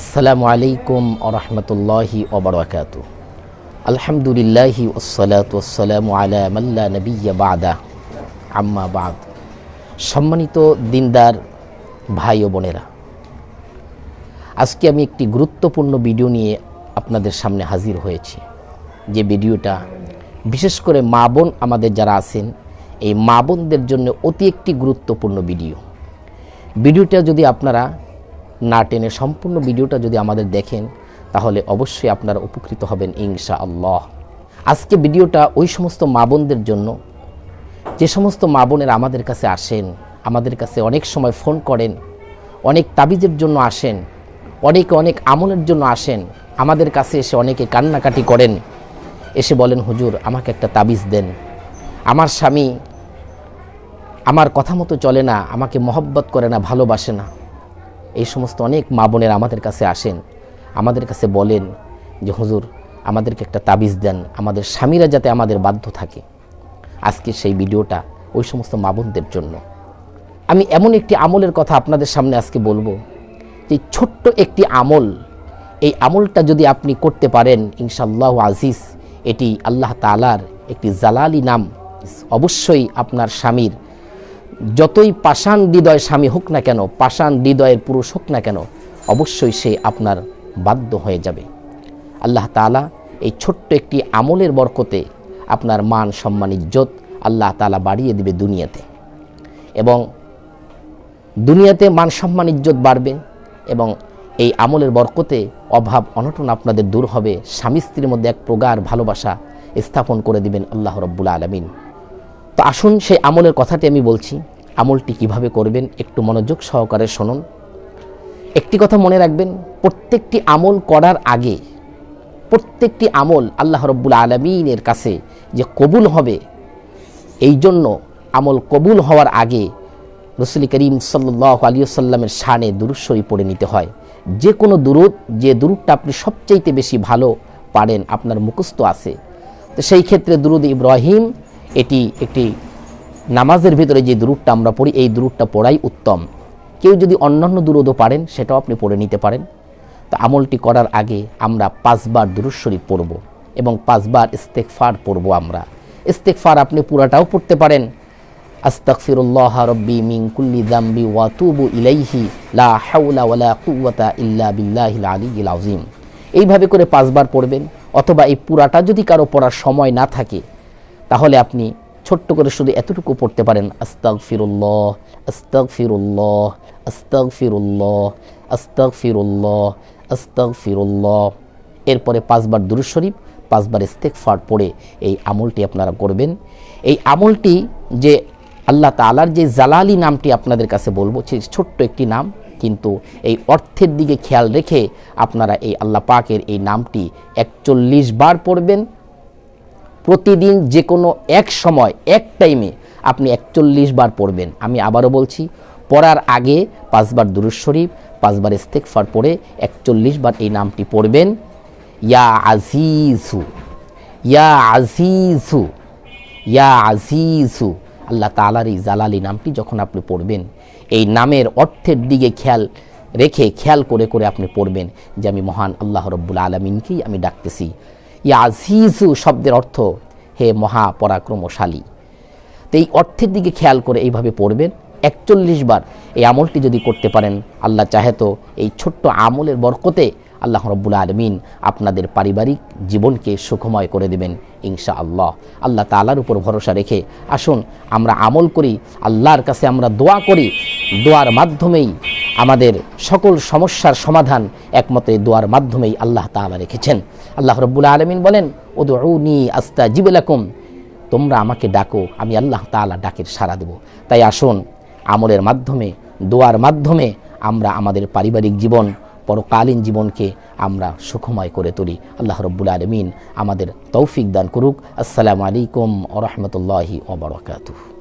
আসসালামু আলাইকুম আরহামতুল্লাহি ওবরাকাত আলহামদুলিল্লাহি ওসলাত ওসালামু আলা মাল্লা নবিয়া বাদা। আম্মা বাদ। সম্মানিত দিনদার ভাই ও বোনেরা, আজকে আমি একটি গুরুত্বপূর্ণ ভিডিও নিয়ে আপনাদের সামনে হাজির হয়েছি। যে ভিডিওটা বিশেষ করে মা বোন আমাদের যারা আছেন, এই মা বোনদের জন্য অতি একটি গুরুত্বপূর্ণ ভিডিও। ভিডিওটা যদি আপনারা না টেনে সম্পূর্ণ ভিডিওটা যদি আমাদের দেখেন, তাহলে অবশ্যই আপনারা উপকৃত হবেন ইনশা আল্লাহ আজকে ভিডিওটা ওই সমস্ত মা বোনদের জন্য। যে সমস্ত মা আমাদের কাছে আসেন, আমাদের কাছে অনেক সময় ফোন করেন, অনেক তাবিজের জন্য আসেন, অনেকে, অনেক আমলের জন্য আসেন, আমাদের কাছে এসে অনেকে কান্নাকাটি করেন। এসে বলেন, হুজুর, আমাকে একটা তাবিজ দেন। আমার স্বামী আমার কথা মতো চলে না, আমাকে মহব্বত করে না, ভালোবাসে না। এই সমস্ত অনেক মা বোনের আমাদের কাছে আসেন, আমাদের কাছে বলেন যে, হুজুর, আমাদেরকে একটা তাবিজ দেন, আমাদের স্বামীরা যাতে আমাদের বাধ্য থাকে। আজকে সেই ভিডিওটা ওই সমস্ত মা বোনদের জন্য। আমি এমন একটি আমলের কথা আপনাদের সামনে আজকে বলব, যে ছোট্ট একটি আমল, এই আমলটা যদি আপনি করতে পারেন ইনশাল্লাহ আজিজ, এটি আল্লাহ তালার একটি জালালি নাম। অবশ্যই আপনার স্বামীর যতই পাষাণ হৃদয় স্বামী হোক না কেন, পাষাণ হৃদয়ের পুরুষ হোক না কেন, অবশ্যই সে আপনার বাধ্য হয়ে যাবে। আল্লাহ তালা এই ছোট্ট একটি আমলের বরকতে আপনার মান, সম্মান, ইজ্জত আল্লাহ তালা বাড়িয়ে দিবে দুনিয়াতে। এবং দুনিয়াতে মান, সম্মান, ইজ্জত বাড়বে এবং এই আমলের বরকতে অভাব, অনটন আপনাদের দূর হবে। স্বামী স্ত্রীর মধ্যে এক প্রগাঢ় ভালোবাসা স্থাপন করে দিবেন আল্লাহ রব্বুল আলমিন। তো আসুন সেই আমলের কথাটি আমি বলছি। আমলটি কীভাবে করবেন একটু মনোযোগ সহকারে শুনুন। একটি কথা মনে রাখবেন, প্রত্যেকটি আমল করার আগে, প্রত্যেকটি আমল আল্লাহ রব্বুল আলমিনের কাছে যে কবুল হবে, এই জন্য আমল কবুল হওয়ার আগে রসুল করিম সাল্লাহ আলিয়াল্লামের শানে দুরুশ্বরী পড়ে নিতে হয়। যে কোনো দুরুদ, যে দুরুদটা আপনি সবচাইতে বেশি ভালো পারেন, আপনার মুখস্থ আছে। তো সেই ক্ষেত্রে দুরুদ ইব্রাহিম এটি একটি নামাজের ভিতরে যে দুরুদটা আমরা পড়ি, এই দুরুদটা পড়াই উত্তম। কেউ যদি অন্যান্য দুরুদও পারেন, সেটাও আপনি পড়ে নিতে পারেন। তো আমলটি করার আগে আমরা পাঁচবার দুরুদ শরীফ পড়ব এবং পাঁচবার ইস্তেকফার পড়ব আমরা। ইস্তেকফার আপনি পুরাটাও পড়তে পারেন। আস্তাগফিরুল্লাহ রব্বি মিন যামবি ওয়া ইলাইহি লা হাওলা ওয়ালা কুওয়াতা ইল্লা বিল্লাহিল আলিয়্যিল আযীম। এইভাবে করে পাঁচবার পড়বেন, অথবা এই পুরাটা যদি কারও পড়ার সময় না থাকে তাহলে আপনি ছোট্ট করে শুধু এতটুকু পড়তে পারেন আস্তাক ফিরুল্লাহ আস্তাক ফিরুল্লাহ আস্তাক ফিরুল্লাহ আস্তাক ফিরুল্লাহ আস্তাক ফিরুল্লাহ এরপরে পাঁচবার দুরুদ শরীফ, পাঁচবার ইস্তেকফার পড়ে এই আমলটি আপনারা করবেন। এই আমলটি যে আল্লাহ তালার যে জালালি নামটি আপনাদের কাছে বলব সে ছোট্ট একটি নাম, কিন্তু এই অর্থের দিকে খেয়াল রেখে আপনারা এই আল্লাহ পাকের এই নামটি একচল্লিশ বার পড়বেন। প্রতিদিন যে কোনো এক সময়, এক টাইমে আপনি একচল্লিশ বার পড়বেন। আমি আবারও বলছি, পড়ার আগে পাঁচবার দুরুজ শরীফ, পাঁচবার ইস্তেকফার পড়ে একচল্লিশ বার এই নামটি পড়বেন। ইয়া আজিজু ইয়া আজিজু ইয়া আজিজু। আল্লাহ তালার এই জালালি নামটি যখন আপনি পড়বেন, এই নামের অর্থের দিকে খেয়াল রেখে, খেয়াল করে করে আপনি পড়বেন যে আমি মহান আল্লাহ রব্বুল আলমিনকেই আমি ডাকতেছি। ইয়া আজিজু শব্দের অর্থ, হে মহা পরাক্রমশালী তো এই অর্থের দিকে খেয়াল করে এইভাবে পড়বেন। একচল্লিশ বার এই আমলটি যদি করতে পারেন, আল্লাহ চাহে তো এই ছোট্ট আমলের বরকতে আল্লাহ রব্বুল আলমিন আপনাদের পারিবারিক জীবনকে সুখময় করে দেবেন ইনশা আল্লাহ আল্লাহ তালার উপর ভরসা রেখে আসুন, আমরা আমল করি, আল্লাহর কাছে আমরা দোয়া করি। দোয়ার মাধ্যমেই আমাদের সকল সমস্যার সমাধান একমতে দোয়ার মাধ্যমেই আল্লাহ তালা রেখেছেন। আল্লাহ রব্বুল আলমিন বলেন ওদুনি আস্তা জিবুলাকুম তোমরা আমাকে ডাকো, আমি আল্লাহ তালা ডাকের সাড়া দেব। তাই আসুন, আমলের মাধ্যমে, দোয়ার মাধ্যমে আমরা আমাদের পারিবারিক জীবন, পরকালীন জীবনকে আমরা সুখময় করে তুলি। আল্লাহ রব্বুল আলমিন আমাদের তৌফিক দান করুক। আসসালামু আলাইকুম ও রহমতুল্লাহি ওবরাকাতুহ